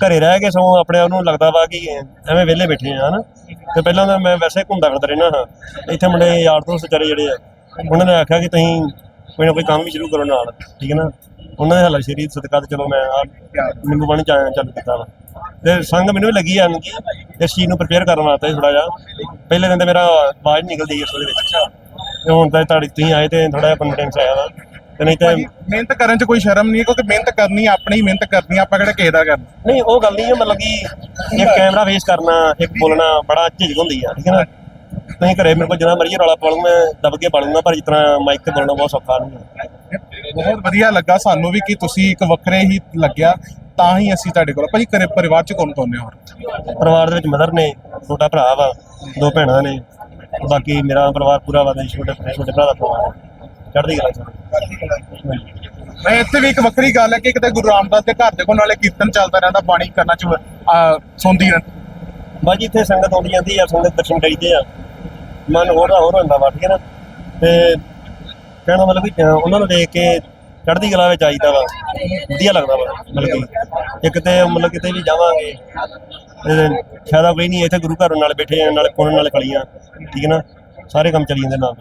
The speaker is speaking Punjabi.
ਘਰੇ ਰਹਿ ਕੇ ਸਗੋਂ ਆਪਣੇ ਆਪ ਨੂੰ ਲੱਗਦਾ ਵਾ ਕਿ ਐਵੇਂ ਵਿਹਲੇ ਬੈਠੇ ਆ, ਹਨਾ? ਤੇ ਪਹਿਲਾਂ ਤਾਂ ਮੈਂ ਵੈਸੇ ਘੁੰਮਦਾ ਫਿਰਦਾ ਰਹਿਣਾ ਹਾਂ। ਇੱਥੇ ਮੁੰਡੇ ਯਾਰ ਦੋਸਤ ਵਿਚਾਰੇ ਜਿਹੜੇ ਆ, ਉਹਨਾਂ ਨੇ ਆਖਿਆ ਕਿ ਤੁਸੀਂ ਕੋਈ ਨਾ ਕੋਈ ਕੰਮ ਵੀ ਸ਼ੁਰੂ ਕਰੋ ਨਾਲ, ਠੀਕ ਹੈ ਨਾ? ਉਹਨਾਂ ਦੇ ਹੱਲਾ ਸ਼ਰੀਰ ਸਦਕਾ ਤੇ ਚਲੋ ਮੈਂ ਆ ਨਿੰਬੂ ਪਾਣੀ ਚਾਹ ਚਾਲੂ ਕੀਤਾ ਵਾ। ਤੇ ਸੰਗ ਮੈਨੂੰ ਵੀ ਲੱਗੀ ਆ ਕਿ ਇਸ ਚੀਜ਼ ਨੂੰ ਪ੍ਰਪੇਅਰ ਕਰਨ ਵਾਸਤੇ ਥੋੜਾ ਜਿਹਾ। ਪਹਿਲੇ ਦਿਨ ਤੇ ਮੇਰਾ ਆਵਾਜ਼ ਨਹੀਂ ਨਿਕਲਦੀ ਇਸ ਉਹਦੇ ਵਿੱਚ। ਤੇ ਹੁਣ ਤਾਂ ਤੁਹਾਡੀ ਤੁਸੀਂ ਆਏ ਤੇ ਥੋੜਾ ਜਿਹਾ ਕੰਫੀਡੈਂਸ ਆਇਆ ਵਾ। ਤੇ ਨਹੀਂ ਤੇ ਮਿਹਨਤ ਕਰਨ 'ਚ ਕੋਈ ਸ਼ਰਮ ਨਹੀਂ ਹੈ ਕਿਉਂਕਿ ਮਿਹਨਤ ਕਰਨੀ ਆਪਣੀ ਹੀ ਮਿਹਨਤ ਕਰਨੀ ਆ, ਆਪਾਂ ਕਿਹੜਾ ਕਿਸੇ ਦਾ ਕਰਨਾ। ਨਹੀਂ ਉਹ ਗੱਲ ਨਹੀਂ ਹੈ ਮਤਲਬ ਕਿ ਇੱਕ ਕੈਮਰਾ ਫੇਸ ਕਰਨਾ ਇੱਕ ਬੋਲਣਾ ਬੜਾ ਝਿਜਕ ਹੁੰਦੀ ਆ ਠੀਕ ਹੈ ਨਾ? ਤੁਸੀਂ ਘਰੇ ਮੇਰੇ ਕੋਲ ਜਿੰਨਾ ਮਰਜ਼ੀ ਰੌਲਾ ਪਾ ਲੂੰ ਮੈਂ ਦਬ ਕੇ ਪਾ ਲੂੰਗਾ ਪਰ ਜਿਸ ਤਰ੍ਹਾਂ ਮਾਈਕ ਤੇ ਬੋਲਣਾ ਬਹੁਤ ਸੌਖਾ ਨਹੀਂ ਹੈ। ਬਹੁਤ ਵਧੀਆ ਲੱਗਾ ਸਾਨੂੰ ਵੀ ਕਿ ਤੁਸੀਂ ਇੱਕ ਵੱਖਰੇ ਹੀ ਲੱਗਿਆ ਤਾਂ ਹੀ ਅਸੀਂ ਤੁਹਾਡੇ ਕੋਲ ਭਾਜੀ ਘਰੇ ਪਰਿਵਾਰ 'ਚ ਕੌਣ ਕੌਣ ਨੇ ਹੋਰ? ਪਰਿਵਾਰ ਦੇ ਵਿੱਚ ਮਦਰ ਨੇ ਛੋਟਾ ਭਰਾ ਵਾ ਦੋ ਭੈਣਾਂ ਨੇ ਬਾਕੀ ਮੇਰਾ ਪਰਿਵਾਰ ਪੂਰਾ ਵਾ ਤੇ ਛੋਟੇ ਛੋਟੇ ਭਰਾ ਦਾ ਪਰਿਵਾਰ। ਚੜ੍ਹਦੀ ਕਲਾ ਚ। ਮੈਂ ਇੱਥੇ ਵੀ ਇੱਕ ਵੱਖਰੀ ਗੱਲ ਹੈ ਕਿ ਕਿਤੇ ਗੁਰੂ ਰਾਮਦਾਸ ਦੇ ਘਰ ਦੇ ਕੋਲ ਨਾਲੇ ਕੀਰਤਨ ਚੱਲਦਾ ਰਹਿੰਦਾ ਬਾਣੀ ਕਰਨਾ ਚ ਸੁਣਦੀ ਰਹਿੰਦੀ। ਬਾਜੀ ਇੱਥੇ ਸੰਗਤ ਆਉਂਦੀ ਜਾਂਦੀ ਆ ਸੰਗਤ ਦਰਸ਼ਨ ਕਰੀਦੇ ਆ। ਮਨ ਹੋਰ ਦਾ ਹੋਰ ਹੁੰਦਾ ਵਾ ਠੀਕ ਹੈ ਨਾ। ਤੇ ਕਹਿਣਾ ਮਤਲਬ ਵੀ ਅਹ ਉਹਨਾਂ ਨੂੰ ਦੇਖ ਕੇ ਚੜ੍ਹਦੀ ਕਲਾ ਵਿੱਚ ਆਈਦਾ ਵਾ। ਵਧੀਆ ਲੱਗਦਾ ਵਾ ਮਤਲਬ ਕਿ ਇੱਕ ਤੇ ਮਤਲਬ ਕਿਤੇ ਵੀ ਜਾਵਾਂਗੇ ਤੇ ਫਾਇਦਾ ਕੋਈ ਨਹੀਂ ਇੱਥੇ ਗੁਰੂ ਘਰ ਨਾਲ ਬੈਠੇ ਆ ਨਾਲ ਪੁੰਨ ਨਾਲ ਕਲੀਆਂ ਠੀਕ ਹੈ ਨਾ? ਸਾਰੇ ਕੰਮ ਚੱਲੀ ਜਾਂਦੇ ਨਾਲ।